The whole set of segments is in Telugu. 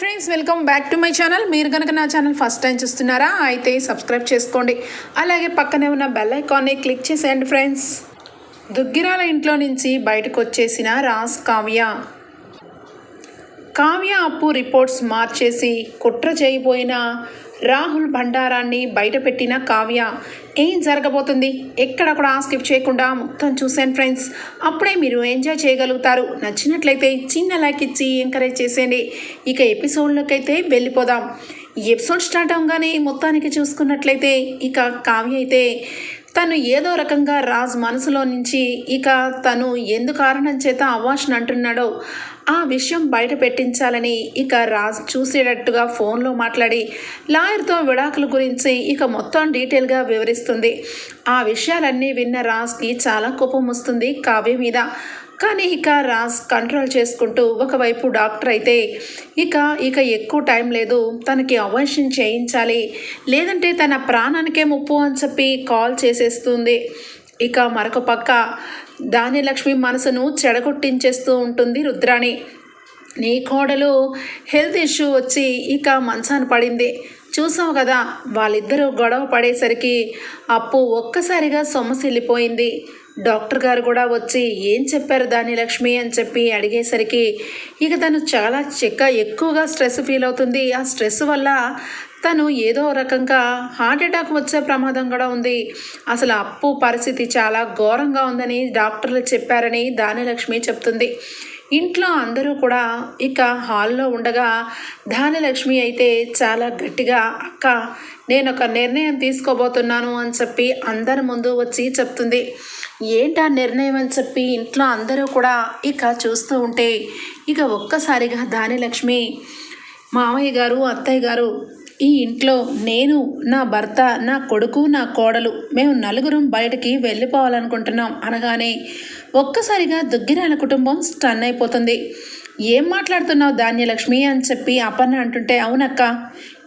Friends welcome back to my channel మీరు కనుక నా ఛానల్ ఫస్ట్ టైం చూస్తున్నారా అయితే సబ్స్క్రైబ్ చేసుకోండి. అలాగే పక్కనే ఉన్న బెల్ ఐకాన్ని క్లిక్ చేసేయండి ఫ్రెండ్స్ దుగ్గిరాల ఇంట్లో నుంచి బయటకు వచ్చేసిన రాస్ కావ్య. కావ్య అప్పు రిపోర్ట్స్ మార్చేసి కుట్ర చేయబోయిన రాహుల్ భండారాన్ని బయటపెట్టిన కావ్య. ఏం జరగబోతుంది? ఎక్కడ కూడా స్కిప్ చేయకుండా మొత్తం చూసాను ఫ్రెండ్స్. అప్పుడే మీరు ఎంజాయ్ చేయగలుగుతారు. నచ్చినట్లయితే చిన్న లైక్ ఇచ్చి ఎంకరేజ్ చేసేయండి. ఇక ఎపిసోడ్లోకి అయితే వెళ్ళిపోదాం. ఎపిసోడ్ స్టార్ట్ అవగానే మొత్తానికి చూసుకున్నట్లయితే ఇక కావ్య అయితే తను ఏదో రకంగా రాజ్ మనసులో నుంచి ఇక తను ఎందు కారణం చేత అవాష్ని అంటున్నాడో ఆ విషయం బయట పెట్టించాలని ఇక రాజ్ చూసేటట్టుగా ఫోన్లో మాట్లాడి లాయర్తో విడాకుల గురించి ఇక మొత్తం డీటెయిల్గా వివరిస్తుంది. ఆ విషయాలన్నీ విన్న రాజ్కి చాలా కోపం వస్తుంది కావ్య మీద. కానీ ఇక రాజ్ కంట్రోల్ చేసుకుంటూ ఒకవైపు డాక్టర్ అయితే ఇక ఇక ఎక్కువ టైం లేదు. తనకి అవాయిషన్ చేయించాలి. లేదంటే తన ప్రాణానికే ముప్పు అని చెప్పి కాల్ చేసేస్తుంది. ఇక మరొక పక్క ధాన్యలక్ష్మి మనసును చెడగొట్టించేస్తూ ఉంటుంది రుద్రాణి. నీ కోడలు హెల్త్ ఇష్యూ వచ్చి ఇక మంచాన పడింది. చూసావు కదా వాళ్ళిద్దరూ గొడవ పడేసరికి అప్పు ఒక్కసారిగా సొమ్మసిల్లిపోయింది. డాక్టర్ గారు కూడా వచ్చి ఏం చెప్పారు దాని లక్ష్మి? అని చెప్పి అడిగేసరికి ఇక తను చాలా చెక్క ఎక్కువగా స్ట్రెస్ ఫీల్ అవుతుంది. ఆ స్ట్రెస్ వల్ల తను ఏదో రకంగా హార్ట్ అటాక్ వచ్చే ప్రమాదం కూడా ఉంది. అసలు అప్పు పరిస్థితి చాలా ఘోరంగా ఉందని డాక్టర్లు చెప్పారని దానిలక్ష్మి చెప్తుంది. ఇంట్లో అందరూ కూడా ఇక హాల్లో ఉండగా దానిలక్ష్మి అయితే చాలా గట్టిగా అక్క నేను ఒక నిర్ణయం తీసుకోబోతున్నాను అని చెప్పి అందరి ముందు వచ్చి చెప్తుంది. ఏంటా నిర్ణయం అని చెప్పి ఇంట్లో అందరూ కూడా ఇక చూస్తూ ఉంటే ఇక ఒక్కసారిగా దానిలక్ష్మి మామయ్య గారు అత్తయ్య గారు ఈ ఇంట్లో నేను నా భర్త నా కొడుకు నా కోడలు మేము నలుగురం బయటకి వెళ్ళిపోవాలనుకుంటున్నాం అనగానే ఒక్కసారిగా దుగ్గిరాల కుటుంబం స్టన్ అయిపోతుంది. ఏం మాట్లాడుతున్నావు ధాన్యలక్ష్మి అని చెప్పి అపర్ణ అంటుంటే అవునక్క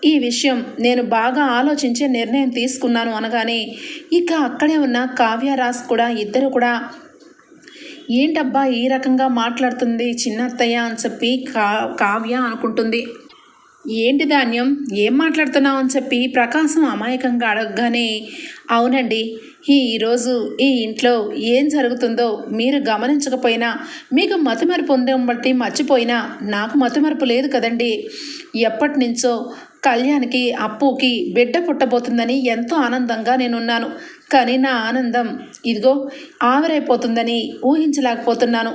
ఈ విషయం నేను బాగా ఆలోచించే నిర్ణయం తీసుకున్నాను అనగానే ఇక అక్కడే ఉన్న కావ్యరాస్ కూడా ఇద్దరు కూడా ఏంటబ్బా ఈ రకంగా మాట్లాడుతుంది చిన్నత్తయ్య అని చెప్పి కా కావ్య అనుకుంటుంది. ఏంటి ధాన్యం ఏం మాట్లాడుతున్నావు అని చెప్పి ప్రకాశం అమాయకంగా అడగగానే అవునండి ఈ ఈరోజు ఈ ఇంట్లో ఏం జరుగుతుందో మీరు గమనించకపోయినా మీకు మతిమరుపు ఉండం బట్టి మర్చిపోయినా నాకు మతిమరుపు లేదు కదండి. ఎప్పటి నుంచో కళ్యాణ్కి అప్పుకి బిడ్డ పుట్టబోతుందని ఎంతో ఆనందంగా నేనున్నాను. కానీ నా ఆనందం ఇదిగో ఆవిరైపోతుందని ఊహించలేకపోతున్నాను.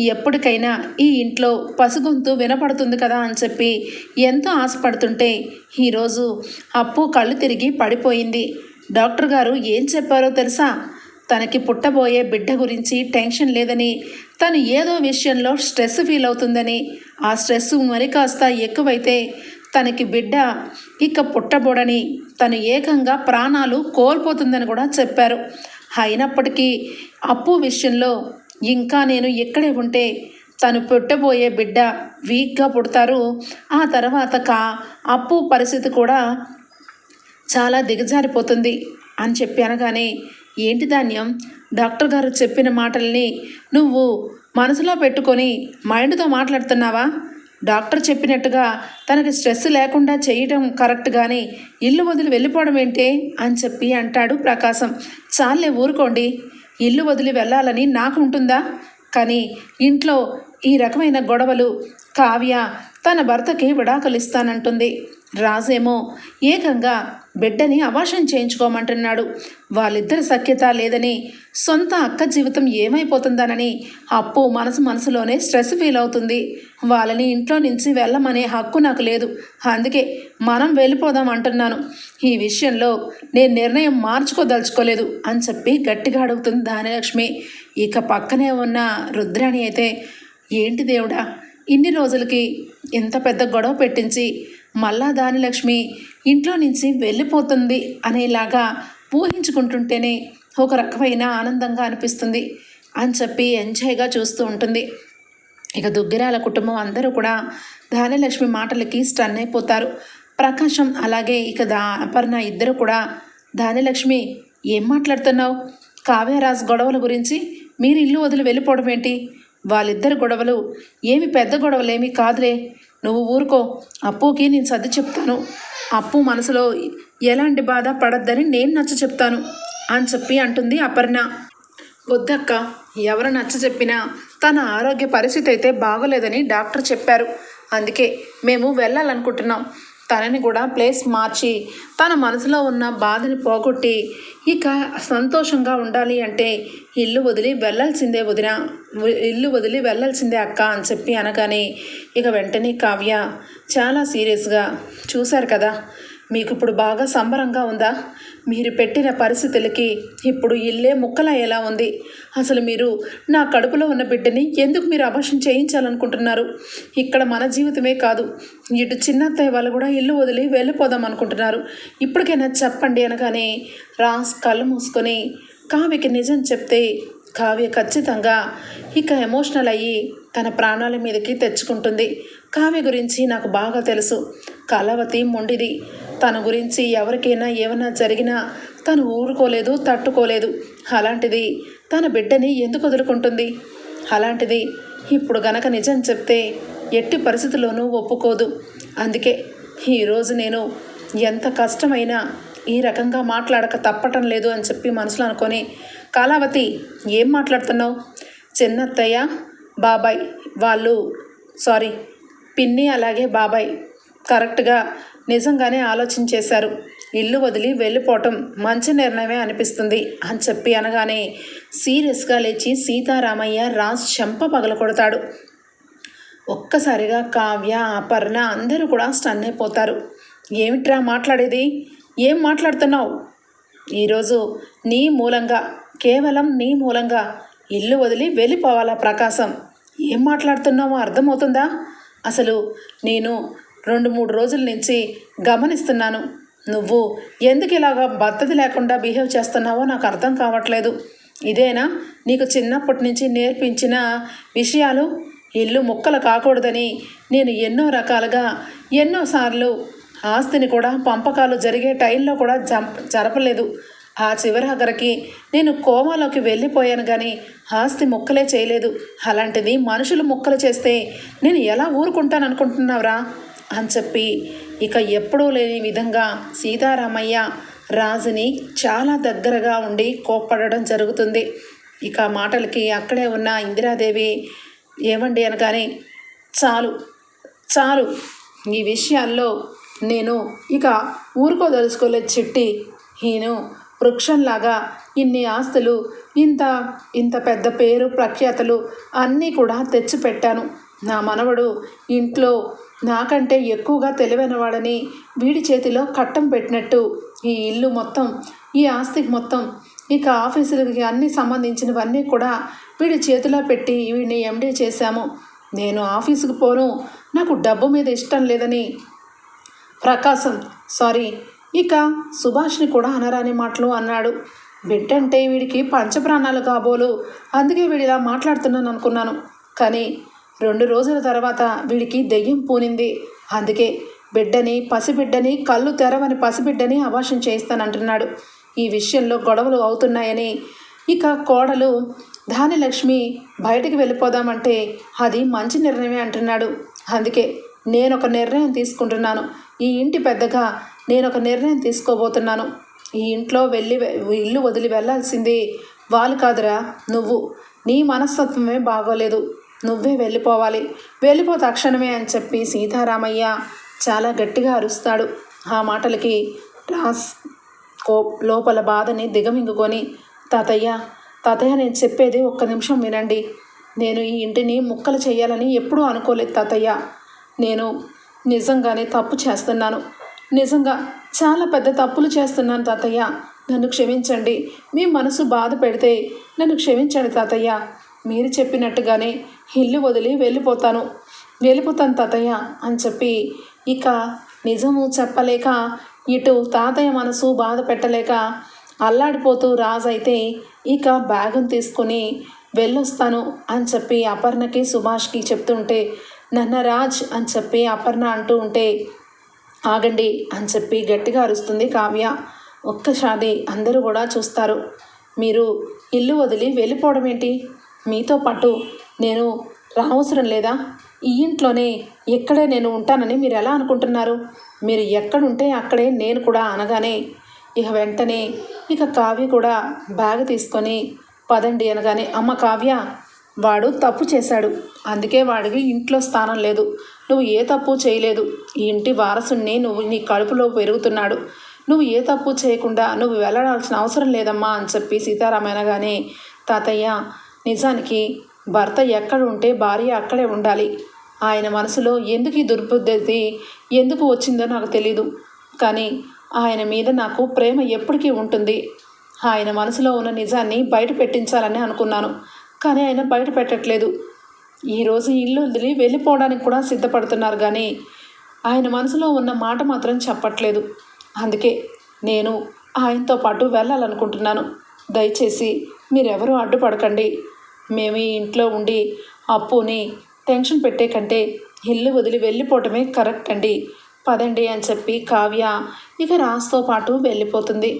ఎప్పటికైనా ఈ ఇంట్లో పసుగొంతు వినపడుతుంది కదా అని చెప్పి ఎంతో ఆశపడుతుంటే ఈరోజు అప్పు కళ్ళు తిరిగి పడిపోయింది. డాక్టర్ గారు ఏం చెప్పారో తెలుసా? తనకి పుట్టబోయే బిడ్డ గురించి టెన్షన్ లేదని తను ఏదో విషయంలో స్ట్రెస్ ఫీల్ అవుతుందని. ఆ స్ట్రెస్ మరి కాస్త ఎక్కువైతే తనకి బిడ్డ ఇక పుట్టబోడని తను ఏకంగా ప్రాణాలు కోల్పోతుందని కూడా చెప్పారు. అయినప్పటికీ అప్పు విషయంలో ఇంకా నేను ఇక్కడే ఉంటే తను పుట్టబోయే బిడ్డ వీక్గా పుడతారు. ఆ తర్వాత కా అప్పు పరిస్థితి కూడా చాలా దిగజారిపోతుంది అని చెప్పి అనగానే ఏంటి ధాన్యం? డాక్టర్ గారు చెప్పిన మాటల్ని నువ్వు మనసులో పెట్టుకొని మైండ్తో మాట్లాడుతున్నావా? డాక్టర్ చెప్పినట్టుగా తనకి స్ట్రెస్ లేకుండా చేయడం కరెక్ట్ కానీ ఇల్లు వదిలి వెళ్ళిపోవడం ఏంటే అని చెప్పి అంటాడు ప్రకాశం. చాలే ఊరుకోండి. ఇల్లు వదిలి వెళ్ళాలని నాకు ఉంటుందా? కానీ ఇంట్లో ఈ రకమైన గొడవలు కావ్య తన భర్తకి విడాకులు ఇస్తానంటుంది. రాజేమో ఏకంగా బిడ్డని అవాషం చేయించుకోమంటున్నాడు. వాళ్ళిద్దరి సఖ్యత లేదని సొంత అక్క జీవితం ఏమైపోతుందనని అప్పు మనసు మనసులోనే స్ట్రెస్ ఫీల్ అవుతుంది. వాళ్ళని ఇంట్లో నుంచి వెళ్ళమనే హక్కు నాకు లేదు. అందుకే మనం వెళ్ళిపోదాం అంటున్నాను. ఈ విషయంలో నేను నిర్ణయం మార్చుకోదలుచుకోలేదు అని చెప్పి గట్టిగా అడుగుతుంది ధాన్యలక్ష్మి. ఇక పక్కనే ఉన్న రుద్రాణి అయితే ఏంటి దేవుడా ఇన్ని రోజులకి ఇంత పెద్ద గొడవ పెట్టించి మళ్ళా దానిలక్ష్మి ఇంట్లో నుంచి వెళ్ళిపోతుంది అనేలాగా ఊహించుకుంటుంటేనే ఒక రకమైన ఆనందంగా అనిపిస్తుంది అని చెప్పి ఎంజాయ్గా చూస్తూ ఉంటుంది. ఇక దుగ్గిరాల కుటుంబం అందరూ కూడా ధాన్యలక్ష్మి మాటలకి స్టన్ అయిపోతారు. ప్రకాశం అలాగే ఇక దా అపర్ణ ఇద్దరు కూడా ధాన్యలక్ష్మి ఏం మాట్లాడుతున్నావు? కావ్యరాజ్ గొడవల గురించి మీరు ఇల్లు వదిలి వెళ్ళిపోవడం ఏంటి? వాళ్ళిద్దరు గొడవలు ఏమి పెద్ద గొడవలేమి కాదులే. నువ్వు ఊరుకో. అప్పుకి నేను సర్ది చెప్తాను. అప్పు మనసులో ఎలాంటి బాధ పడద్దని నేను నచ్చ చెప్తాను అని చెప్పి అంటుంది అపర్ణ. వద్దక్క ఎవరు నచ్చ చెప్పినా తన ఆరోగ్య పరిస్థితి అయితే బాగోలేదని డాక్టర్ చెప్పారు. అందుకే మేము వెళ్ళాలనుకుంటున్నాం. తనని కూడా ప్లేస్ మార్చి తన మనసులో ఉన్న బాధని పోగొట్టి ఇక సంతోషంగా ఉండాలి అంటే ఇల్లు వదిలి వెళ్ళాల్సిందే వదిన ఇల్లు వదిలి వెళ్ళాల్సిందే అక్క అని చెప్పి అనగానే ఇక వెంటనే కావ్య చాలా సీరియస్గా చూశారు కదా. మీకు ఇప్పుడు బాగా సంబరంగా ఉందా? మీరు పెట్టిన పరిస్థితులకి ఇప్పుడు ఇల్లే ముక్కలయ్యేలా ఉంది. అసలు మీరు నా కడుపులో ఉన్న బిడ్డని ఎందుకు మీరు అభాషణ చేయించాలనుకుంటున్నారు? ఇక్కడ మన జీవితమే కాదు. ఇటు చిన్నత్తయ్య వాళ్ళు కూడా ఇల్లు వదిలి వెళ్ళిపోదాం అనుకుంటున్నారు. ఇప్పటికైనా చెప్పండి అనగానే రాస్ కళ్ళు మూసుకొని కావ్యకి నిజం చెప్తే కావ్య ఖచ్చితంగా ఇక ఎమోషనల్ అయ్యి తన ప్రాణాల మీదకి తెచ్చుకుంటుంది. కావ్య గురించి నాకు బాగా తెలుసు. కళావతి మొండిది. తన గురించి ఎవరికైనా ఏమైనా జరిగినా తను ఊరుకోలేదు తట్టుకోలేదు. అలాంటిది తన బిడ్డని ఎందుకు వదులుకుంటుంది? అలాంటిది ఇప్పుడు గనక నిజం చెప్తే ఎట్టి పరిస్థితుల్లోనూ ఒప్పుకోదు. అందుకే ఈరోజు నేను ఎంత కష్టమైనా ఈ రకంగా మాట్లాడక తప్పటం లేదు అని చెప్పి మనసులో అనుకొని కాలావతి ఏం మాట్లాడుతున్నావు? చిన్నత్తయ్య బాబాయ్ వాళ్ళు సారీ పిన్ని అలాగే బాబాయ్. కరెక్ట్గా నిజంగానే ఆలోచించేశారు. ఇల్లు వదిలి వెళ్ళిపోవటం మంచి నిర్ణయమే అనిపిస్తుంది అని చెప్పి అనగానే సీరియస్గా లేచి సీతారామయ్య రాజ్ చెంప పగల కొడతాడు ఒక్కసారిగా కావ్య అపర్ణ అందరూ కూడా స్టన్ అయిపోతారు. ఏమిట్రా మాట్లాడేది? ఏం మాట్లాడుతున్నావు? ఈరోజు నీ మూలంగా కేవలం నీ మూలంగా ఇల్లు వదిలి వెళ్ళిపోవాలా ప్రకాశం? ఏం మాట్లాడుతున్నావో అర్థమవుతుందా? అసలు నేను రెండు మూడు రోజుల నుంచి గమనిస్తున్నాను. నువ్వు ఎందుకు ఇలాగా బద్దది లేకుండా బిహేవ్ చేస్తున్నావో నాకు అర్థం కావట్లేదు. ఇదేనా? నీకు చిన్నప్పటి నుంచి నేర్పించిన విషయాలు? ఇల్లు ముక్కలు కాకూడదని నేను ఎన్నో రకాలుగా ఎన్నోసార్లు ఆస్తిని కూడా పంపకాలు జరిగే టైంలో కూడా జంప జరపలేదు. ఆ చివరి హగరకి నేను కోమాలోకి వెళ్ళిపోయాను కానీ ఆస్తి ముక్కలే చేయలేదు. అలాంటిది మనుషులు ముక్కలు చేస్తే నేను ఎలా ఊరుకుంటాను అనుకుంటున్నావురా? అని చెప్పి ఇక ఎప్పుడూ లేని విధంగా సీతారామయ్య రాజుని చాలా దగ్గరగా ఉండి కోప్పడడం జరుగుతుంది. ఇక మాటలకి అక్కడే ఉన్న ఇందిరాదేవి ఏమండి అనగానే చాలు చాలు. ఈ విషయాల్లో నేను ఇక ఊరుకోదలుచుకోలేదు చిట్టి. నేను వృక్షంలాగా ఇన్ని ఆస్తులు ఇంత ఇంత పెద్ద పేరు ప్రఖ్యాతలు అన్నీ కూడా తెచ్చిపెట్టాను. నా మనవడు ఇంట్లో నాకంటే ఎక్కువగా తెలివైనవాడని వీడి చేతిలో కట్టం పెట్టినట్టు ఈ ఇల్లు మొత్తం ఈ ఆస్తికి మొత్తం ఇక ఆఫీసులకి అన్ని సంబంధించినవన్నీ కూడా వీడి చేతిలో పెట్టి వీడిని ఎండీ చేశాము. నేను ఆఫీసుకు పోను నాకు డబ్బు మీద ఇష్టం లేదని ప్రకాశం సారీ ఇక సుభాష్ని కూడా అనరాని మాటలు అన్నాడు. బిడ్డంటే వీడికి పంచప్రాణాలు కాబోలు. అందుకే వీడు ఇలా మాట్లాడుతున్నాను అనుకున్నాను. కానీ రెండు రోజుల తర్వాత వీడికి దెయ్యం పూనింది. అందుకే బిడ్డని పసిబిడ్డని కళ్ళు తెరవని పసిబిడ్డని అభాషం చేయిస్తానంటున్నాడు. ఈ విషయంలో గొడవలు అవుతున్నాయని. ఇక కోడలు ధానిలక్ష్మి బయటికి వెళ్ళిపోదామంటే అది మంచి నిర్ణయమే అంటున్నాడు. అందుకే నేను ఒక నిర్ణయం తీసుకుంటున్నాను. ఈ ఇంటి పెద్దగా నేను ఒక నిర్ణయం తీసుకోబోతున్నాను. ఈ ఇంట్లో వెళ్ళి ఇల్లు వదిలి వెళ్ళాల్సింది వాళ్ళు కాదురా నువ్వు. నీ మనస్తత్వమే బాగోలేదు. నువ్వే వెళ్ళిపోవాలి. వెళ్ళిపో తక్షణమే అని చెప్పి సీతారామయ్య చాలా గట్టిగా అరుస్తాడు. ఆ మాటలకి రాస్ కో లోపల బాధని దిగమింగుకొని తాతయ్య తాతయ్య నేను చెప్పేది ఒక్క నిమిషం వినండి. నేను ఈ ఇంటిని ముక్కలు చేయాలని ఎప్పుడూ అనుకోలేదు తాతయ్య. నేను నిజంగానే తప్పు చేస్తున్నాను. నిజంగా చాలా పెద్ద తప్పులు చేస్తున్నాను తాతయ్య. నన్ను క్షమించండి. మీ మనసు బాధ పెడితే నన్ను క్షమించండి తాతయ్య. మీరు చెప్పినట్టుగానే ఇల్లు వదిలి వెళ్ళిపోతాను. వెళ్ళిపోతాను తాతయ్య అని చెప్పి ఇక నిజము చెప్పలేక ఇటు తాతయ్య మనసు బాధ పెట్టలేక అల్లాడిపోతూ రాజు అయితే ఇక బ్యాగును తీసుకొని వెళ్ళొస్తాను అని చెప్పి అపర్ణకి సుభాష్కి చెప్తుంటే నన్న రాజ్ అని చెప్పి అపర్ణ అంటూ ఉంటే ఆగండి అని చెప్పి గట్టిగా అరుస్తుంది కావ్య. ఒక్కసారి అందరూ కూడా చూస్తారు. మీరు ఇల్లు వదిలి వెళ్ళిపోవడం ఏంటి? మీతో పాటు నేను రావసరం లేదా? ఈ ఇంట్లోనే ఎక్కడే నేను ఉంటానని మీరు ఎలా అనుకుంటున్నారు? మీరు ఎక్కడుంటే అక్కడే నేను కూడా అనగానే ఇక వెంటనే ఇక కావ్య కూడా బ్యాగ్ తీసుకొని పదండి అనగానే అమ్మ కావ్య వాడు తప్పు చేశాడు. అందుకే వాడికి ఇంట్లో స్థానం లేదు. నువ్వు ఏ తప్పు చేయలేదు. ఈ ఇంటి వారసుణ్ణి నువ్వు నీ కడుపులో పెరుగుతున్నాడు. నువ్వు ఏ తప్పు చేయకుండా నువ్వు వెళ్ళడాల్సిన అవసరం లేదమ్మా అని చెప్పి సీతారామనగానే తాతయ్య నిజానికి భర్త ఎక్కడ ఉంటే భార్య అక్కడే ఉండాలి. ఆయన మనసులో ఎందుకు ఈ దుర్బుద్ధి ఎందుకు వచ్చిందో నాకు తెలీదు. కానీ ఆయన మీద నాకు ప్రేమ ఎప్పటికీ ఉంటుంది. ఆయన మనసులో ఉన్న నిజాన్ని బయట పెట్టించాలని అనుకున్నాను. కానీ ఆయన బయట పెట్టట్లేదు. ఈరోజు ఇల్లు వదిలి వెళ్ళిపోవడానికి కూడా సిద్ధపడుతున్నారు కానీ ఆయన మనసులో ఉన్న మాట మాత్రం చెప్పట్లేదు. అందుకే నేను ఆయనతో పాటు వెళ్ళాలనుకుంటున్నాను. దయచేసి మీరెవరూ అడ్డుపడకండి. మేము ఈ ఇంట్లో ఉండి అప్పుని టెన్షన్ పెట్టే కంటే ఇల్లు వదిలి వెళ్ళిపోవటమే కరెక్ట్ అండి. పదండి అని చెప్పి కావ్య ఇక రాజ్తో పాటు వెళ్ళిపోతుంది.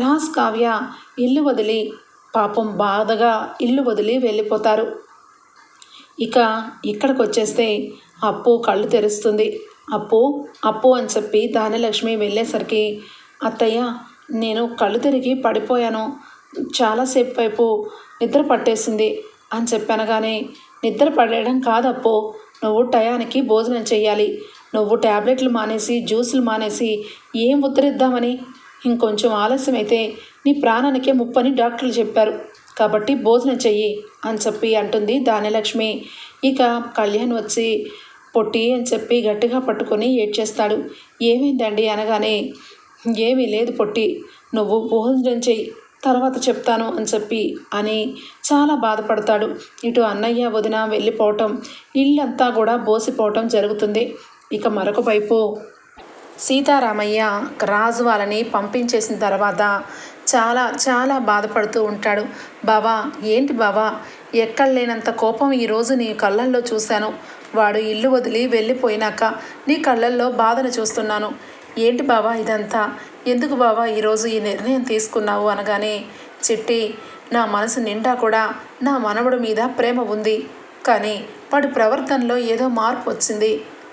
రాజ్ కావ్య ఇల్లు వదిలి పాపం బాధగా ఇల్లు వదిలి వెళ్ళిపోతారు. ఇక ఇక్కడికి వచ్చేస్తే అప్పు కళ్ళు తెరుస్తుంది. అప్పు అప్పు అని చెప్పి ధాన్యలక్ష్మి వెళ్ళేసరికి అత్తయ్య నేను కళ్ళు తిరిగి పడిపోయాను. చాలాసేపు వైపు నిద్ర పట్టేసింది అని చెప్పనగానే నిద్ర పడేయడం కాదప్పు నువ్వు టయానికి భోజనం చేయాలి నువ్వు ట్యాబ్లెట్లు మానేసి జ్యూసులు మానేసి ఏం ఉద్దరిద్దామని ఇంకొంచెం ఆలస్యం అయితే నీ ప్రాణానికే ముప్పని డాక్టర్లు చెప్పారు. కాబట్టి భోజనం చెయ్యి అని చెప్పి అంటుంది ధాన్యలక్ష్మి. ఇక కళ్యాణ్ వచ్చి పొట్టి అని చెప్పి గట్టిగా పట్టుకొని ఏడ్చేస్తాడు. ఏమైందండి అనగానే ఏమీ లేదు పొట్టి నువ్వు భోజనం చెయ్యి తర్వాత చెప్తాను అని చెప్పి అని చాలా బాధపడతాడు. ఇటు అన్నయ్య వదిన వెళ్ళిపోవటం ఇల్లంతా కూడా బోసిపోవటం జరుగుతుంది. ఇక మరొక వైపు సీతారామయ్య రాజు వాళ్ళని పంపించేసిన తర్వాత చాలా చాలా బాధపడుతూ ఉంటాడు. బావా ఏంటి బావా? ఎక్కడ లేనంత కోపం ఈరోజు నీ కళ్ళల్లో చూశాను. వాడు ఇల్లు వదిలి వెళ్ళిపోయినాక నీ కళ్ళల్లో బాధను చూస్తున్నాను. ఏంటి బావా ఇదంతా? ఎందుకు బావా ఈరోజు ఈ నిర్ణయం తీసుకున్నావు అనగానే చిట్టి నా మనసు నిండా కూడా నా మనవడు మీద ప్రేమ ఉంది. కానీ వాడి ప్రవర్తనలో ఏదో మార్పు వచ్చింది.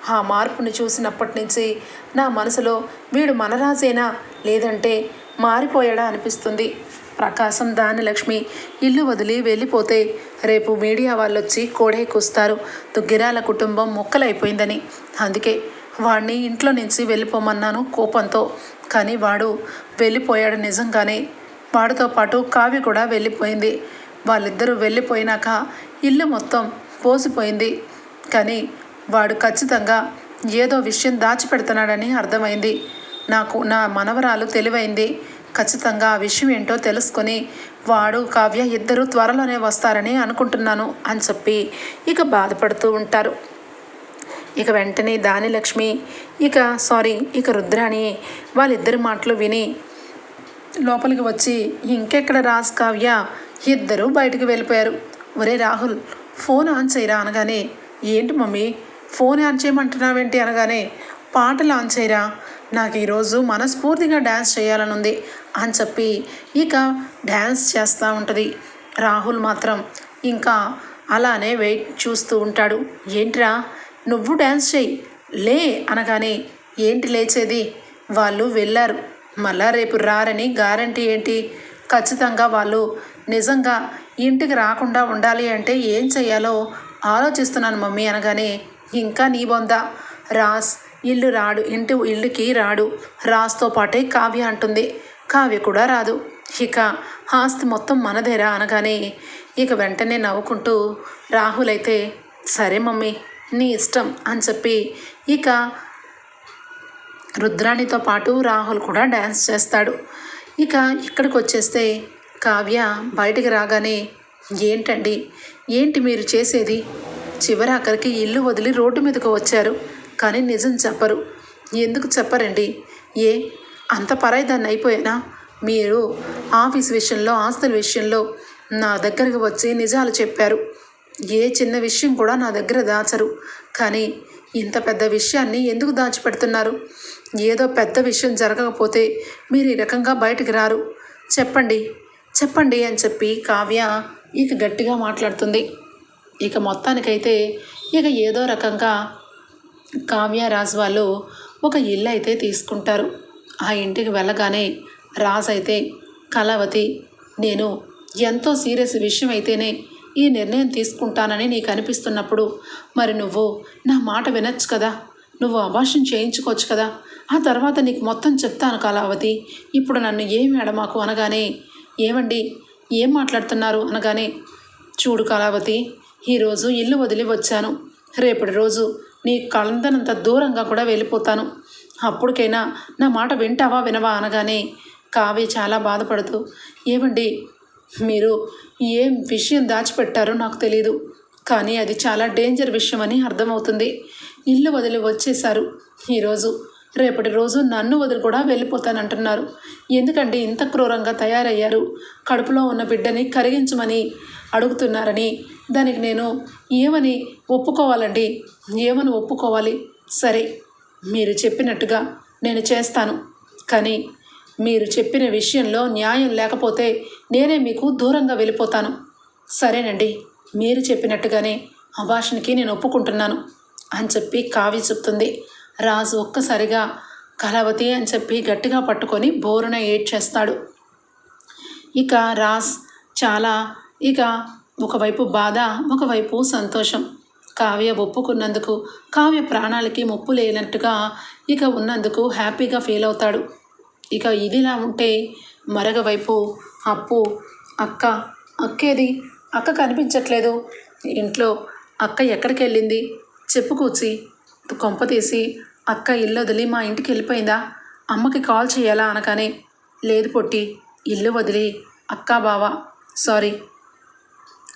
ఆ మార్పుని చూసినప్పటి నుంచి నా మనసులో వీడు మనరాజేనా లేదంటే మారిపోయాడా అనిపిస్తుంది. ప్రకాశం దానిలక్ష్మి ఇల్లు వదిలి వెళ్ళిపోతే రేపు మీడియా వాళ్ళు వచ్చి కోడే కూస్తారు. దుగ్గిరాల కుటుంబం మొక్కలైపోయిందని. అందుకే వాడిని ఇంట్లో నుంచి వెళ్ళిపోమన్నాను కోపంతో. కానీ వాడు వెళ్ళిపోయాడు నిజంగానే. వాడితో పాటు కావ్య కూడా వెళ్ళిపోయింది. వాళ్ళిద్దరూ వెళ్ళిపోయినాక ఇల్లు మొత్తం పోసిపోయింది కానీ వాడు ఖచ్చితంగా ఏదో విషయం దాచిపెడుతున్నాడని అర్థమైంది. నాకు నా మనవరాలు తెలివైంది. ఖచ్చితంగా ఆ విషయం ఏంటో తెలుసుకొని వాడు కావ్య ఇద్దరు త్వరలోనే వస్తారని అనుకుంటున్నాను అని చెప్పి ఇక బాధపడుతూ ఉంటారు. ఇక వెంటనే దానిలక్ష్మి ఇక సారీ ఇక రుద్రాణి వాళ్ళిద్దరి మాటలు విని లోపలికి వచ్చి ఇంకెక్కడ రాజ్ కావ్య? ఇద్దరు బయటికి వెళ్ళిపోయారు. ఒరే రాహుల్ ఫోన్ ఆన్ చేయరా? అనగానే ఏంటి మమ్మీ? ఫోన్ ఆన్ చేయమంటున్నావేంటి అనగానే పాటలు ఆన్ చేయరా? నాకు ఈరోజు మనస్ఫూర్తిగా డ్యాన్స్ చేయాలని ఉంది అని చెప్పి ఇక డ్యాన్స్ చేస్తూ ఉంటుంది. రాహుల్ మాత్రం ఇంకా అలానే వెయిట్ చూస్తూ ఉంటాడు. ఏంట్రా? నువ్వు డ్యాన్స్ చేయి. లే అనగానే ఏంటి లేచేది? వాళ్ళు వెళ్ళారు. మళ్ళా రేపు రారని గ్యారంటీ ఏంటి? ఖచ్చితంగా వాళ్ళు నిజంగా ఇంటికి రాకుండా ఉండాలి అంటే ఏం చేయాలో ఆలోచిస్తున్నాను మమ్మీ అనగానే ఇంకా నీ బొంద. రాస్ ఇల్లు రాడు ఇంటి ఇల్లుకి రాడు. రాస్తో పాటే కావ్య అంటుంది. కావ్య కూడా రాదు. ఇక ఆస్తి మొత్తం మనదేరా అనగానే ఇక వెంటనే నవ్వుకుంటూ రాహుల్ అయితే సరే మమ్మీ నీ ఇష్టం అని చెప్పి ఇక రుద్రాణితో పాటు రాహుల్ కూడా డ్యాన్స్ చేస్తాడు. ఇక ఇక్కడికి వచ్చేస్తే కావ్య బయటికి రాగానే ఏంటండి? ఏంటి మీరు చేసేది? చివరి అక్కడికి ఇల్లు వదిలి రోడ్డు మీదకు వచ్చారు. కానీ నిజం చెప్పరు. ఎందుకు చెప్పరండి? ఏ? అంత పరాయిదాన్ని అయిపోయానా? మీరు ఆఫీస్ విషయంలో ఆస్తుల విషయంలో నా దగ్గరకు వచ్చి నిజాలు చెప్పారు. ఏ చిన్న విషయం కూడా నా దగ్గర దాచరు. కానీ ఇంత పెద్ద విషయాన్ని ఎందుకు దాచిపెడుతున్నారు? ఏదో పెద్ద విషయం జరగకపోతే మీరు ఈ రకంగా బయటికి రారు. చెప్పండి. చెప్పండి అని చెప్పి కావ్య ఇక గట్టిగా మాట్లాడుతుంది. ఇక మొత్తానికైతే ఇక ఏదో రకంగా కావ్యరాజు వాళ్ళు ఒక ఇల్లు అయితే తీసుకుంటారు. ఆ ఇంటికి వెళ్ళగానే రాజు అయితే కళావతి నేను ఎంతో సీరియస్ విషయం అయితేనే ఈ నిర్ణయం తీసుకుంటానని నీకు అనిపిస్తున్నప్పుడు మరి నువ్వు నా మాట వినొచ్చు కదా? నువ్వు అభాషణ చేయించుకోవచ్చు కదా? ఆ తర్వాత నీకు మొత్తం చెప్తాను కళావతి. ఇప్పుడు నన్ను ఏమి మాకు అనగానే ఏమండి? ఏం మాట్లాడుతున్నారు? అనగానే చూడు కళావతి ఈరోజు ఇల్లు వదిలి వచ్చాను. రేపటి రోజు నీ కళ్ళందనంత దూరంగా కూడా వెళ్ళిపోతాను. అప్పటికైనా నా మాట వింటావా వినవా అనగానే కావ్య చాలా బాధపడుతూ ఏమండి మీరు ఏం విషయం దాచిపెట్టారో నాకు తెలియదు కానీ అది చాలా డేంజర్ విషయం అని అర్థమవుతుంది. ఇల్లు వదిలి వచ్చేశారు. ఈరోజు రేపటి రోజు నన్ను వదిలి కూడా వెళ్ళిపోతానంటున్నారు. ఎందుకంటే ఇంత క్రూరంగా తయారయ్యారు? కడుపులో ఉన్న బిడ్డని కరిగించమని అడుగుతున్నారని దానికి నేను ఏమని ఒప్పుకోవాలండి? ఏమని ఒప్పుకోవాలి? సరే మీరు చెప్పినట్టుగా నేను చేస్తాను. కానీ మీరు చెప్పిన విషయంలో న్యాయం లేకపోతే నేనే మీకు దూరంగా వెళ్ళిపోతాను. సరేనండి మీరు చెప్పినట్టుగానే అభాషణకి నేను ఒప్పుకుంటున్నాను అని చెప్పి కావ్య చెప్తుంది. రాజు ఒక్కసారిగా కలవతి అని చెప్పి గట్టిగా పట్టుకొని బోరున ఏడ్చేస్తాడు. ఇక రాజ్ చాలా ఇక ఒకవైపు బాధ ఒకవైపు సంతోషం. కావ్య ఒప్పుకున్నందుకు కావ్య ప్రాణాలకి ముప్పు లేనట్టుగా ఇక ఉన్నందుకు హ్యాపీగా ఫీల్ అవుతాడు. ఇక ఇదిలా ఉంటే మరొక వైపు అప్పు అక్క అక్కేది? అక్క కనిపించట్లేదు. ఇంట్లో అక్క ఎక్కడికి వెళ్ళింది? చెప్పు కొంప తీసి అక్క ఇల్లు వదిలి మా ఇంటికి వెళ్ళిపోయిందా? అమ్మకి కాల్ చేయాలా అనగానే లేదు పొట్టి ఇల్లు వదిలి అక్క బావ సారీ.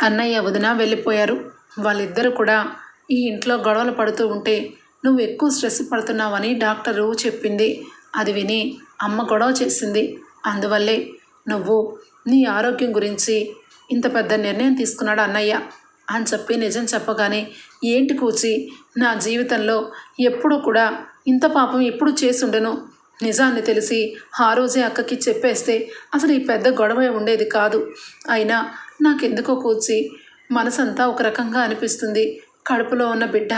అన్నయ్య వదిన వెళ్ళిపోయారు. వాళ్ళిద్దరూ కూడా ఈ ఇంట్లో గొడవలు పడుతూ ఉంటే నువ్వు ఎక్కువ స్ట్రెస్ పడుతున్నావని డాక్టరు చెప్పింది. అది విని అమ్మ గొడవ చేసింది. అందువల్లే నువ్వు నీ ఆరోగ్యం గురించి ఇంత పెద్ద నిర్ణయం తీసుకున్నాడు అన్నయ్య? అని చెప్పి నిజం చెప్పగానే ఏంటి కూచి నా జీవితంలో ఎప్పుడూ కూడా ఇంత పాపం ఎప్పుడు చేసుండను. నిజాన్ని తెలిసి ఆ రోజే అక్కకి చెప్పేస్తే అసలు ఈ పెద్ద గొడవ ఉండేది కాదు. అయినా నాకెందుకో కూర్చి మనసంతా ఒక రకంగా అనిపిస్తుంది. కడుపులో ఉన్న బిడ్డ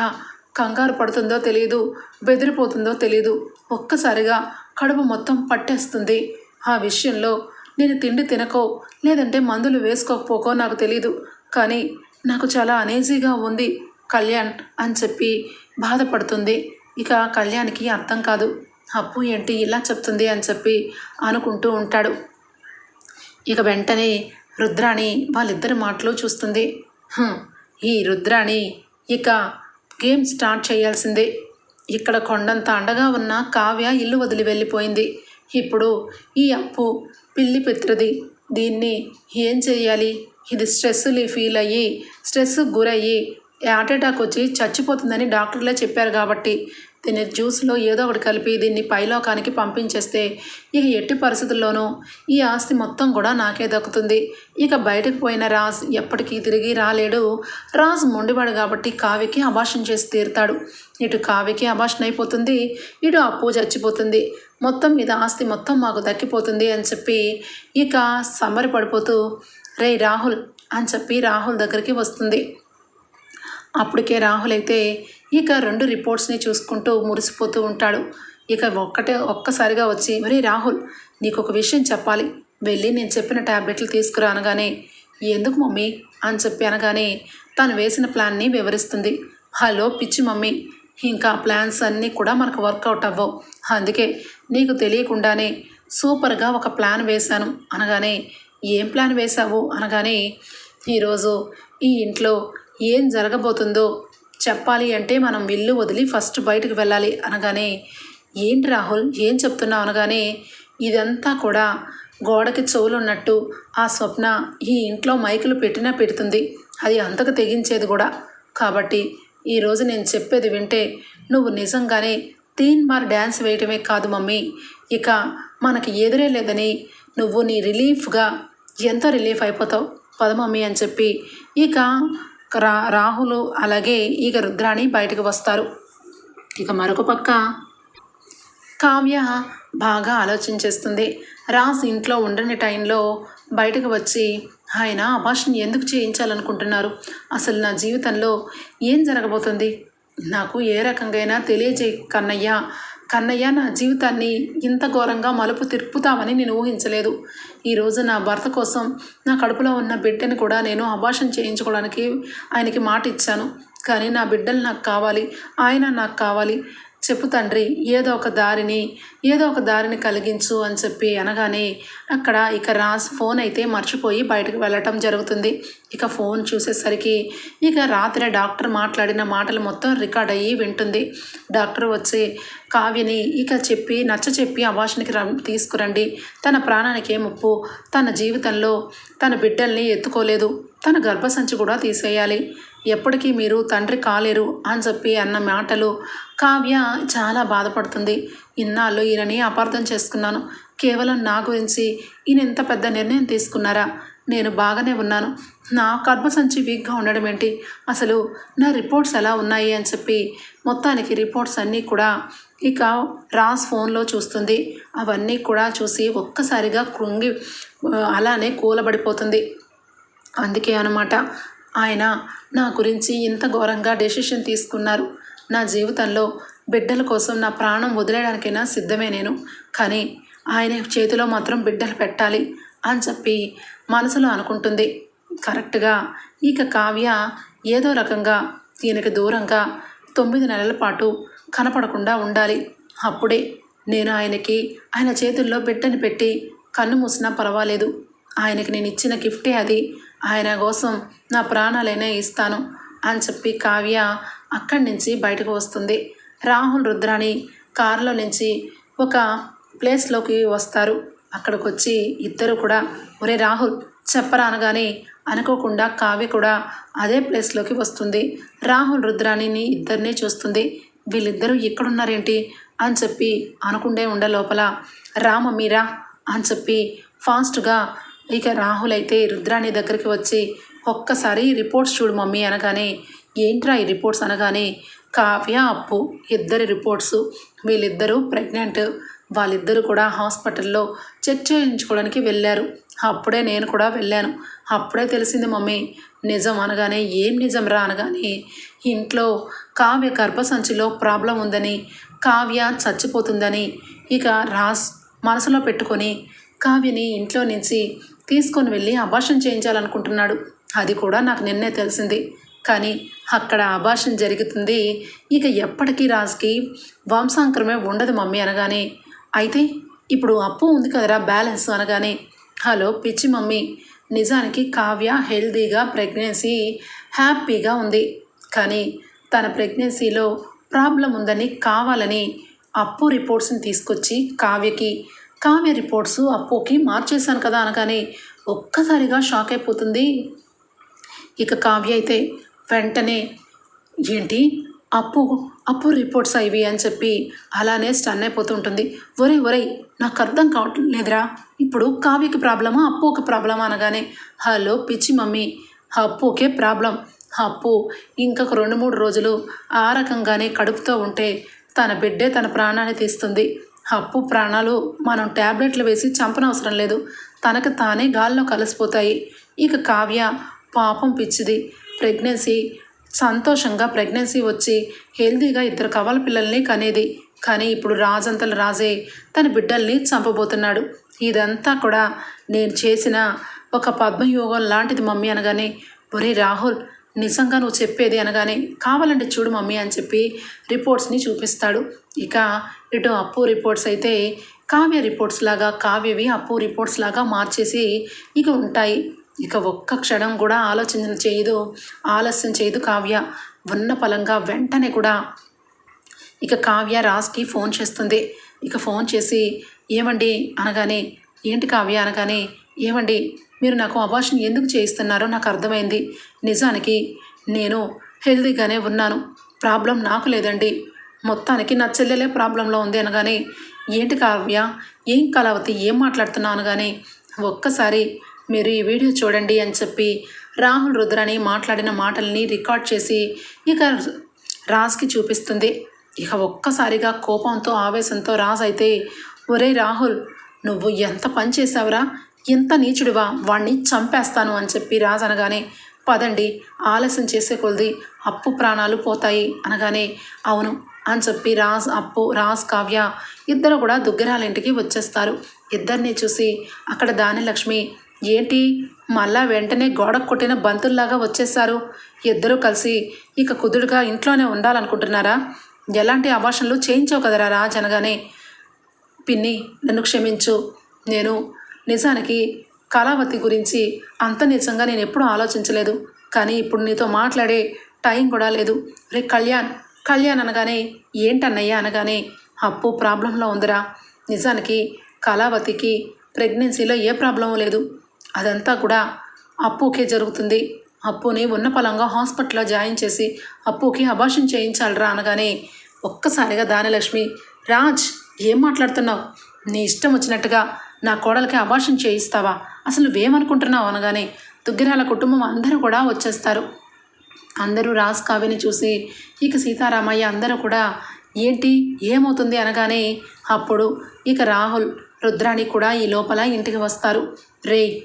కంగారు పడుతుందో తెలియదు బెదిరిపోతుందో తెలియదు ఒక్కసారిగా కడుపు మొత్తం పట్టేస్తుంది. ఆ విషయంలో నేను తిండి తినకో లేదంటే మందులు వేసుకోకపోకో నాకు తెలియదు కానీ నాకు చాలా అనేజీగా ఉంది కళ్యాణ్ అని చెప్పి బాధపడుతుంది. ఇక కళ్యాణ్కి అర్థం కాదు. అప్పు ఏంటి ఇలా చెప్తుంది అని చెప్పి అనుకుంటూ ఉంటాడు. ఇక వెంటనే రుద్రాణి వాళ్ళిద్దరి మాటలు చూస్తుంది. ఈ రుద్రాణి ఇక గేమ్ స్టార్ట్ చేయాల్సిందే. ఇక్కడ కొండంత అండగా ఉన్న కావ్య ఇల్లు వదిలి వెళ్ళిపోయింది. ఇప్పుడు ఈ అప్పు పిల్లి పిత్రది దీన్ని ఏం చేయాలి ఇది స్ట్రెస్లీ ఫీల్ అయ్యి స్ట్రెస్ గురయ్యి హార్ట్ అటాక్ వచ్చి చచ్చిపోతుందని డాక్టర్లే చెప్పారు కాబట్టి దీని జ్యూస్లో ఏదో ఒకటి కలిపి దీన్ని పైలోకానికి పంపించేస్తే ఇక ఎట్టి పరిస్థితుల్లోనూ ఈ ఆస్తి మొత్తం కూడా నాకే దక్కుతుంది. ఇక బయటకు పోయిన రాజ్ ఎప్పటికీ తిరిగి రాలేడు. రాజ్ మొండివాడు కాబట్టి కావ్యకి అభాషణ చేసి తీరుతాడు. ఇటు కావ్యకి అభాషణ అయిపోతుంది ఇటు అప్పు చచ్చిపోతుంది. మొత్తం మీద ఆస్తి మొత్తం మాకు దక్కిపోతుంది అని చెప్పి ఇక సంబరపడిపోతూ రే రాహుల్ అని చెప్పి రాహుల్ దగ్గరికి వస్తుంది. అప్పటికే రాహుల్ అయితే ఇక రెండు రిపోర్ట్స్ని చూసుకుంటూ మురిసిపోతూ ఉంటాడు. ఇక ఒక్కటే ఒక్కసారిగా వచ్చి మరి రాహుల్ నీకు ఒక విషయం చెప్పాలి. వెళ్ళి నేను చెప్పిన ట్యాబ్లెట్లు తీసుకురా అనగానే ఎందుకు మమ్మీ? అని చెప్పి అనగానే తను వేసిన ప్లాన్ని వివరిస్తుంది. హలో పిచ్చి మమ్మీ ఇంకా ప్లాన్స్ అన్నీ కూడా మనకు వర్కౌట్ అవ్వవు. అందుకే నీకు తెలియకుండానే సూపర్గా ఒక ప్లాన్ వేశాను. అనగానే ఏం ప్లాన్ వేశావు? అనగానే ఈరోజు ఈ ఇంట్లో ఏం జరగబోతుందో చెప్పాలి అంటే మనం ఇల్లు వదిలి ఫస్ట్ బయటకు వెళ్ళాలి అనగానే ఏంటి రాహుల్? ఏం చెప్తున్నావు? అనగానే ఇదంతా కూడా గోడకి చెవులు ఉన్నట్టు ఆ స్వప్న ఈ ఇంట్లో మైకులు పెట్టినా పెడుతుంది. అది అంతకు తెగించేది కూడా. కాబట్టి ఈరోజు నేను చెప్పేది వింటే నువ్వు నిజంగానే తీన్ మార్ డ్యాన్స్ వేయటమే కాదు మమ్మీ. ఇక మనకి ఎదురే లేదని నువ్వు నీ రిలీఫ్గా ఎంతో రిలీఫ్ అయిపోతావు? పద మమ్మీ అని చెప్పి ఇక రా రాహులు అలాగే ఇక రుద్రాణి బయటకు వస్తారు. ఇక మరొక పక్క కావ్య బాగా ఆలోచించేస్తుంది రాస్ ఇంట్లో ఉండని టైంలో బయటకు వచ్చి ఆయన అభాషణ ఎందుకు చేయించాలనుకుంటున్నారు? అసలు నా జీవితంలో ఏం జరగబోతుంది? నాకు ఏ రకంగా తెలియజే కన్నయ్య. కన్నయ్య నా జీవితాన్ని ఇంత ఘోరంగా మలుపు తిప్పుతామని నేను ఊహించలేదు. ఈరోజు నా భర్త కోసం నా కడుపులో ఉన్న బిడ్డని కూడా నేను అభాషణ చేయించుకోవడానికి ఆయనకి మాట ఇచ్చాను కానీ నా బిడ్డలు నాకు కావాలి ఆయన నాకు కావాలి. చెప్పు తండ్రి ఏదో ఒక దారిని ఏదో ఒక దారిని కలిగించు అని చెప్పి అనగానే అక్కడ ఇక రాజ్ ఫోన్ అయితే మర్చిపోయి బయటకు వెళ్ళటం జరుగుతుంది. ఇక ఫోన్ చూసేసరికి ఇక రాత్రి డాక్టర్ మాట్లాడిన మాటలు మొత్తం రికార్డ్ అయ్యి వింటుంది. డాక్టర్ వచ్చి కావ్యని ఇక చెప్పి నచ్చ చెప్పి అభాషణకి రం తీసుకురండి. తన ప్రాణానికే ముప్పు. తన జీవితంలో తన బిడ్డల్ని ఎత్తుకోలేదు. తన గర్భసంచి కూడా తీసేయాలి. ఎప్పటికీ మీరు తండ్రి కాలేరు అని చెప్పి అన్న మాటలు కావ్య చాలా బాధపడుతుంది. ఇన్నాళ్ళు ఈయనని అపార్థం చేసుకున్నాను. కేవలం నా గురించి ఈయన ఎంత పెద్ద నిర్ణయం తీసుకున్నారా? నేను బాగానే ఉన్నాను. నా కర్మ సంచి వీక్గా ఉండడం ఏంటి? అసలు నా రిపోర్ట్స్ ఎలా ఉన్నాయి అని చెప్పి మొత్తానికి రిపోర్ట్స్ అన్నీ కూడా ఇక రాస్ ఫోన్లో చూస్తుంది. అవన్నీ కూడా చూసి ఒక్కసారిగా కృంగి అలానే కూలబడిపోతుంది. అందుకే అనమాట ఆయన నా గురించి ఇంత ఘోరంగా డెసిషన్ తీసుకున్నారు. నా జీవితంలో బిడ్డల కోసం నా ప్రాణం వదిలేయడానికైనా సిద్ధమే నేను. కానీ ఆయన చేతిలో మాత్రం బిడ్డలు పెట్టాలి అని చెప్పి మనసులో అనుకుంటుంది. కరెక్ట్గా ఇక కావ్య ఏదో రకంగా ఈయనకి దూరంగా తొమ్మిది నెలల పాటు కనపడకుండా ఉండాలి. అప్పుడే నేను ఆయనకి ఆయన చేతుల్లో బిడ్డని పెట్టి కన్ను మూసినా పర్వాలేదు. ఆయనకి నేను ఇచ్చిన గిఫ్టే అది. ఆయన కోసం నా ప్రాణాలైనా ఇస్తాను అని చెప్పి కావ్య అక్కడి నుంచి బయటకు వస్తుంది. రాహుల్ రుద్రాని కారులో నుంచి ఒక ప్లేస్లోకి వస్తారు. అక్కడికి వచ్చి ఇద్దరు కూడా ఒరే రాహుల్ చెప్పరా అనగానే అనుకోకుండా కావ్య కూడా అదే ప్లేస్లోకి వస్తుంది. రాహుల్ రుద్రాణిని ఇద్దరిని చూస్తుంది. వీళ్ళిద్దరూ ఎక్కడున్నారేంటి? అని చెప్పి అనుకుండే ఉండే లోపల రామ మీరా అని చెప్పి ఫాస్ట్గా ఇక రాహుల్ అయితే రుద్రాణి దగ్గరికి వచ్చి ఒక్కసారి రిపోర్ట్స్ చూడు మమ్మీ అనగానే ఏంట్రా ఈ రిపోర్ట్స్ అనగానే కావ్య అప్పు ఇద్దరి రిపోర్ట్స్. వీళ్ళిద్దరూ ప్రెగ్నెంట్. వాళ్ళిద్దరూ కూడా హాస్పిటల్లో చెక్ చేయించుకోవడానికి వెళ్ళారు. అప్పుడే నేను కూడా వెళ్ళాను. అప్పుడే తెలిసింది మమ్మీ నిజం అనగానే ఏం నిజం రా అనగానే ఇంట్లో కావ్య గర్భసంచిలో ప్రాబ్లం ఉందని కావ్య చచ్చిపోతుందని ఇక రాస్ మనసులో పెట్టుకొని కావ్యని ఇంట్లో నుంచి తీసుకొని వెళ్ళి అభాషణ చేయించాలనుకుంటున్నాడు. అది కూడా నాకు నిన్నే తెలిసింది. కానీ అక్కడ అభాషణ జరుగుతుంది. ఇక ఎప్పటికీ రాజుకి వంశాంకరమే ఉండదు మమ్మీ అనగానే. అయితే ఇప్పుడు అప్పు ఉంది కదరా బ్యాలెన్స్ అనగానే. హలో పిచ్చి మమ్మీ. నిజానికి కావ్య హెల్దీగా ప్రెగ్నెన్సీ హ్యాపీగా ఉంది. కానీ తన ప్రెగ్నెన్సీలో ప్రాబ్లం ఉందని కావాలని అప్పు రిపోర్ట్స్ని తీసుకొచ్చి కావ్యకి కావ్య రిపోర్ట్స్ అప్పుకి మార్చేశాను కదా అనగానే ఒక్కసారిగా షాక్ అయిపోతుంది. ఇక కావ్య అయితే వెంటనే ఏంటి? అప్పు అప్పు రిపోర్ట్స్ ఇవి అని చెప్పి అలానే స్టన్ అయిపోతుంటుంది ఒరే ఒరే నాకు అర్థం కావట్లేదురా. ఇప్పుడు కావ్యకి ప్రాబ్లమా అప్పుకి ప్రాబ్లమా అనగానే హలో పిచ్చి మమ్మీ అప్పుకే ప్రాబ్లం. అప్పు ఇంకొక రెండు మూడు రోజులు ఆ రకంగానే కడుపుతో ఉంటే తన బిడ్డే తన ప్రాణాన్ని తీస్తుంది. అప్పు ప్రాణాలు మనం ట్యాబ్లెట్లు వేసి చంపనవసరం లేదు. తనకు తానే గాల్లో కలిసిపోతాయి. ఇక కావ్య పాపం పిచ్చిది. ప్రెగ్నెన్సీ సంతోషంగా ప్రెగ్నెన్సీ వచ్చి హెల్దీగా ఇద్దరు కవల పిల్లల్ని కనేది. కానీ ఇప్పుడు రాజంతల రాజే తన బిడ్డల్ని చంపబోతున్నాడు. ఇదంతా కూడా నేను చేసిన ఒక పద్మయోగం లాంటిది మమ్మీ అనగానే ఒరే రాహుల్ నిజంగా నువ్వు చెప్పేది అనగానే కావాలంటే చూడు మమ్మీ అని చెప్పి రిపోర్ట్స్ని చూపిస్తాడు. ఇక ఇటు అప్పు రిపోర్ట్స్ అయితే కావ్య రిపోర్ట్స్ లాగా కావ్యవి అప్పు రిపోర్ట్స్ లాగా మార్చేసి ఇక ఉంటాయి. ఇక ఒక్క క్షణం కూడా ఆలోచన చేయదు ఆలస్యం చేయదు కావ్య. ఉన్న పలంగా వెంటనే కూడా ఇక కావ్య రాజ్కి ఫోన్ చేస్తుంది. ఇక ఫోన్ చేసి ఏమండి? అనగానే ఏంటి కావ్య? అనగానే ఏమండి మీరు నాకు అబార్షన్ ఎందుకు చేయిస్తున్నారో నాకు అర్థమైంది. నిజానికి నేను హెల్తీగానే ఉన్నాను. ప్రాబ్లం నాకు లేదండి. మొత్తానికి నా చెల్లెలే ప్రాబ్లంలో ఉంది అనగానే ఏంటి కావ్య? ఏం కళావతి? ఏం మాట్లాడుతున్నావు? అనగానే ఒక్కసారి మీరు ఈ వీడియో చూడండి అని చెప్పి రాహుల్ రుద్రని మాట్లాడిన మాటల్ని రికార్డ్ చేసి ఇక రాజ్కి చూపిస్తుంది. ఇక ఒక్కసారిగా కోపంతో ఆవేశంతో రాజ్ అయితే ఒరే రాహుల్ నువ్వు ఎంత పని చేసావురా ఎంత నీచుడివా? వాణ్ణి చంపేస్తాను అని చెప్పి రాజు అనగానే పదండి ఆలస్యం చేసే కొలది అప్పు ప్రాణాలు పోతాయి అనగానే అవును అని చెప్పి రాజ్ అప్పు రాజ్ కావ్య ఇద్దరు కూడా దుగ్గరాల ఇంటికి వచ్చేస్తారు. ఇద్దరిని చూసి అక్కడ దానిలక్ష్మి ఏంటి? మళ్ళా వెంటనే గోడ కొట్టిన బంతుల్లాగా వచ్చేసారు ఇద్దరూ కలిసి ఇక కుదురుగా ఇంట్లోనే ఉండాలనుకుంటున్నారా? ఎలాంటి అభాషణలు చేయించావు కదరా రాజ్? అనగానే పిన్ని నన్ను క్షమించు. నేను నిజానికి కళావతి గురించి అంత నిజంగా నేను ఎప్పుడూ ఆలోచించలేదు. కానీ ఇప్పుడు నీతో మాట్లాడే టైం కూడా లేదు. రే కళ్యాణ్ కళ్యాణ్ అనగానే ఏంటన్నయ్యా? అనగానే అప్పు ప్రాబ్లంలో ఉందిరా. నిజానికి కళావతికి ప్రెగ్నెన్సీలో ఏ ప్రాబ్లం లేదు. అదంతా కూడా అప్పుకే జరుగుతుంది. అప్పుని ఉన్న పలంగా హాస్పిటల్లో జాయిన్ చేసి అప్పుకి అభాషణ చేయించాలిరా అనగానే ఒక్కసారిగా దానిలక్ష్మి రాజ్ ఏం మాట్లాడుతున్నావు? నీ ఇష్టం వచ్చినట్టుగా నా కోడలికి అభాషణ చేయిస్తావా? అసలు నువ్వేమనుకుంటున్నావు? అనగానే దుగ్గిరాల కుటుంబం అందరూ కూడా వచ్చేస్తారు. అందరూ రాజ్ కావ్యని చూసి ఇక సీతారామయ్య అందరూ కూడా ఏంటి? ఏమవుతుంది? అనగానే అప్పుడు ఇక రాహుల్ రుద్రాణి కూడా ఈ లోపల ఇంటికి వస్తారు. రేయ్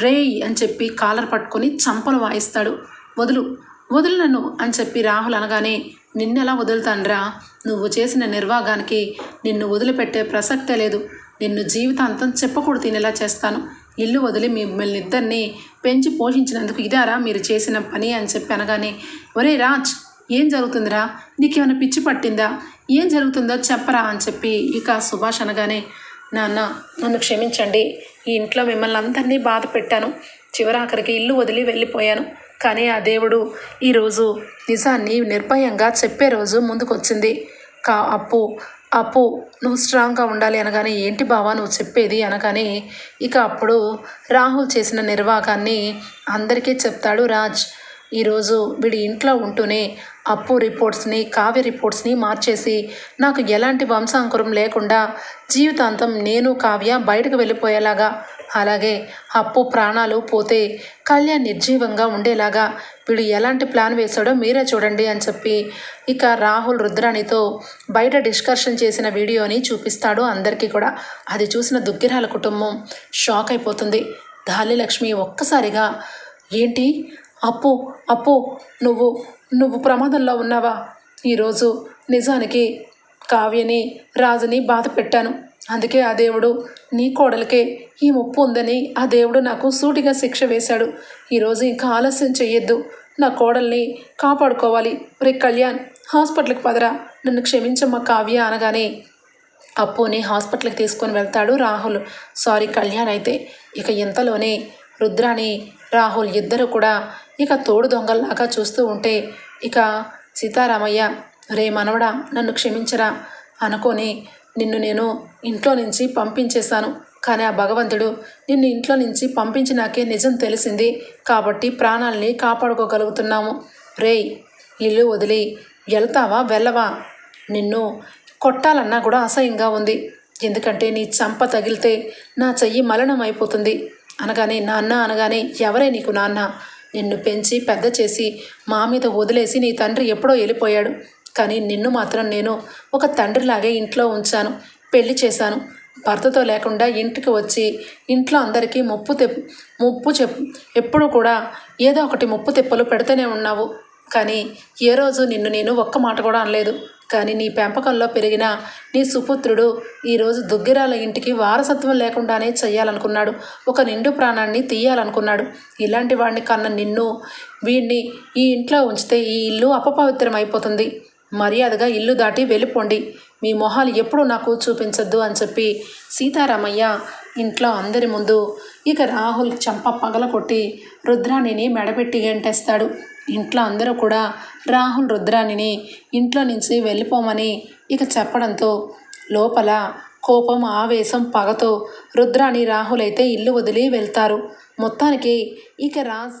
రేయ్ అని చెప్పి కాలర్ పట్టుకొని చంపలు వాయిస్తాడు. వదులు వదులు నన్ను అని చెప్పి రాహుల్ అనగానే నిన్నెలా వదులుతాన్రా? నువ్వు చేసిన నిర్వాగానికి నిన్ను వదిలిపెట్టే ప్రసక్తే లేదు. నిన్ను జీవితాంతం చెప్పకూడదు తినేలా చేస్తాను. ఇల్లు వదిలి మిమ్మల్ని ఇద్దరిని పెంచి పోషించినందుకు ఇదారా మీరు చేసిన పని అని చెప్పి అనగానే ఒరే రాజ్ ఏం జరుగుతుందిరా? నీకేమైనా పిచ్చి పట్టిందా? ఏం జరుగుతుందో చెప్పరా? అని చెప్పి ఇక సుభాష్ అనగానే నాన్న నన్ను క్షమించండి. ఈ ఇంట్లో మిమ్మల్ని అందరినీ బాధ పెట్టాను. చివరాఖరికి ఇల్లు వదిలి వెళ్ళిపోయాను. కానీ ఆ దేవుడు ఈరోజు నిజాన్ని నిర్భయంగా చెప్పే రోజు ముందుకొచ్చింది. కా అప్పు అప్పు నువ్వు స్ట్రాంగ్గా ఉండాలి అనగానే ఏంటి బావా నువ్వు చెప్పేది అనగానే ఇక అప్పుడు రాహుల్ చేసిన నిర్వాహాన్ని అందరికీ చెప్తాడు రాజ్. ఈరోజు వీడి ఇంట్లో ఉంటూనే అప్పు రిపోర్ట్స్ని కావ్య రిపోర్ట్స్ని మార్చేసి నాకు ఎలాంటి వంశాంకురం లేకుండా జీవితాంతం నేను కావ్య బయటకు వెళ్ళిపోయేలాగా అలాగే అప్పు ప్రాణాలు పోతే కళ్యాణ్ నిర్జీవంగా ఉండేలాగా వీడు ఎలాంటి ప్లాన్ వేశాడో మీరే చూడండి అని చెప్పి ఇక రాహుల్ రుద్రాణితో బయట డిస్కషన్ చేసిన వీడియోని చూపిస్తాడు అందరికీ కూడా. అది చూసిన దుగ్గిరాల కుటుంబం షాక్ అయిపోతుంది. ధాన్యలక్ష్మి ఒక్కసారిగా ఏంటి? అప్పు అప్పు నువ్వు నువ్వు ప్రమాదంలో ఉన్నావా? ఈరోజు నిజానికి కావ్యని రాజుని బాధ పెట్టాను అందుకే ఆ దేవుడు నీ కోడలకే ఈ ముప్పు ఉందని ఆ దేవుడు నాకు సూటిగా శిక్ష వేశాడు. ఈరోజు ఇంకా ఆలస్యం చెయ్యొద్దు. నా కోడల్ని కాపాడుకోవాలి. రే కళ్యాణ్ హాస్పిటల్కి పదరా. నన్ను క్షమించమ్మా కావ్య అనగానే. అప్పుని హాస్పిటల్కి తీసుకొని వెళ్తాడు రాహుల్. సారీ కళ్యాణ్ అయితే ఇక ఇంతలోనే రుద్రాని రాహుల్ ఇద్దరు కూడా ఇక తోడు దొంగల్లాగా చూస్తూ ఉంటే ఇక సీతారామయ్య రే మనవడా నన్ను క్షమించరా. అనుకొని నిన్ను నేను ఇంట్లో నుంచి పంపించేశాను. కానీ ఆ భగవంతుడు నిన్ను ఇంట్లో నుంచి పంపించినాకే నిజం తెలిసింది. కాబట్టి ప్రాణాల్ని కాపాడుకోగలుగుతున్నాము. రేయ్ ఇల్లు వదిలి వెళ్తావా? వెళ్ళవా? నిన్ను కొట్టాలన్నా కూడా అసహ్యంగా ఉంది. ఎందుకంటే నీ చంప తగిలితే నా చెయ్యి మలనం అయిపోతుంది అనగానే నాన్న అనగానే ఎవరే నీకు నాన్న? నిన్ను పెంచి పెద్ద చేసి మా మీద వదిలేసి నీ తండ్రి ఎప్పుడో వెళ్ళిపోయాడు. కానీ నిన్ను మాత్రం నేను ఒక తండ్రిలాగే ఇంట్లో ఉంచాను. పెళ్ళి చేశాను. భర్తతో లేకుండా ఇంటికి వచ్చి ఇంట్లో అందరికీ ముప్పు తెప్ ముప్పు చెప్ ఎప్పుడు కూడా ఏదో ఒకటి ముప్పు తెప్పలు పెడుతూనే ఉన్నావు. కానీ ఏ రోజు నిన్ను నేను ఒక్క మాట కూడా అనలేదు. కానీ నీ పెంపకంలో పెరిగిన నీ సుపుత్రుడు ఈరోజు దుగ్గిరాల ఇంటికి వారసత్వం లేకుండానే చెయ్యాలనుకున్నాడు. ఒక నిండు ప్రాణాన్ని తీయాలనుకున్నాడు. ఇలాంటి వాడిని కన్న నిన్ను వీడిని ఈ ఇంట్లో ఉంచితే ఈ ఇల్లు అపపవిత్రం అయిపోతుంది మర్యాదగా ఇల్లు దాటి వెళ్ళిపోండి. మీ మొహాలు ఎప్పుడు నాకు చూపించొద్దు అని చెప్పి సీతారామయ్య ఇంట్లో అందరి ముందు ఇక రాహుల్ చంప పగల కొట్టి రుద్రాణిని మెడపెట్టి గంటేస్తాడు ఇంట్లో అందరూ కూడా రాహుల్ రుద్రాణిని ఇంట్లో నుంచి వెళ్ళిపోమని ఇక చెప్పడంతో లోపల కోపం ఆవేశం పగతో రుద్రాణి రాహుల్ అయితే ఇల్లు వదిలి వెళ్తారు. మొత్తానికి ఇక రాజ్